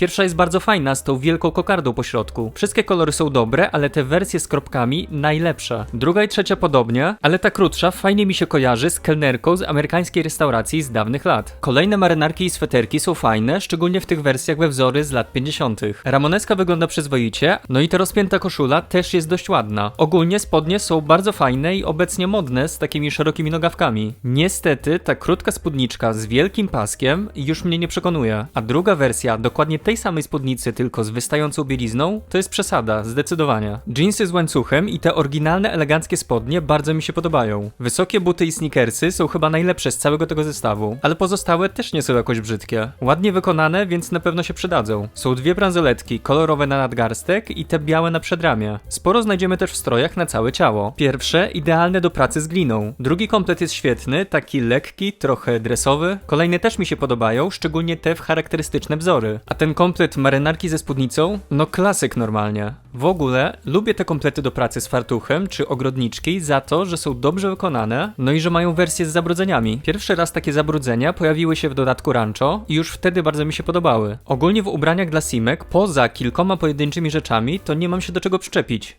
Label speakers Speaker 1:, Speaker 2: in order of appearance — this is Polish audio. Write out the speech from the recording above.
Speaker 1: Pierwsza jest bardzo fajna, z tą wielką kokardą po środku. Wszystkie kolory są dobre, ale te wersje z kropkami najlepsze. Druga i trzecia podobnie, ale ta krótsza fajnie mi się kojarzy z kelnerką z amerykańskiej restauracji z dawnych lat. Kolejne marynarki i sweterki są fajne, szczególnie w tych wersjach we wzory z lat 50. Ramoneska wygląda przyzwoicie, no i ta rozpięta koszula też jest dość ładna. Ogólnie spodnie są bardzo fajne i obecnie modne z takimi szerokimi nogawkami. Niestety ta krótka spódniczka z wielkim paskiem już mnie nie przekonuje, a druga wersja dokładnie tej samej spódnicy tylko z wystającą bielizną to jest przesada, zdecydowanie. Jeansy z łańcuchem i te oryginalne eleganckie spodnie bardzo mi się podobają. Wysokie buty i sneakersy są chyba najlepsze z całego tego zestawu, ale pozostałe też nie są jakoś brzydkie. Ładnie wykonane, więc na pewno się przydadzą. Są dwie bransoletki, kolorowe na nadgarstek i te białe na przedramię. Sporo znajdziemy też w strojach na całe ciało. Pierwsze, idealne do pracy z gliną. Drugi komplet jest świetny, taki lekki, trochę dresowy. Kolejne też mi się podobają, szczególnie te w charakterystyczne wzory. A ten komplet marynarki ze spódnicą? No klasyk normalnie. W ogóle lubię te komplety do pracy z fartuchem czy ogrodniczki za to, że są dobrze wykonane, no i że mają wersję z zabrudzeniami. Pierwszy raz takie zabrudzenia pojawiły się w dodatku Rancho i już wtedy bardzo mi się podobały. Ogólnie w ubraniach dla Simek, poza kilkoma pojedynczymi rzeczami, to nie mam się do czego przyczepić.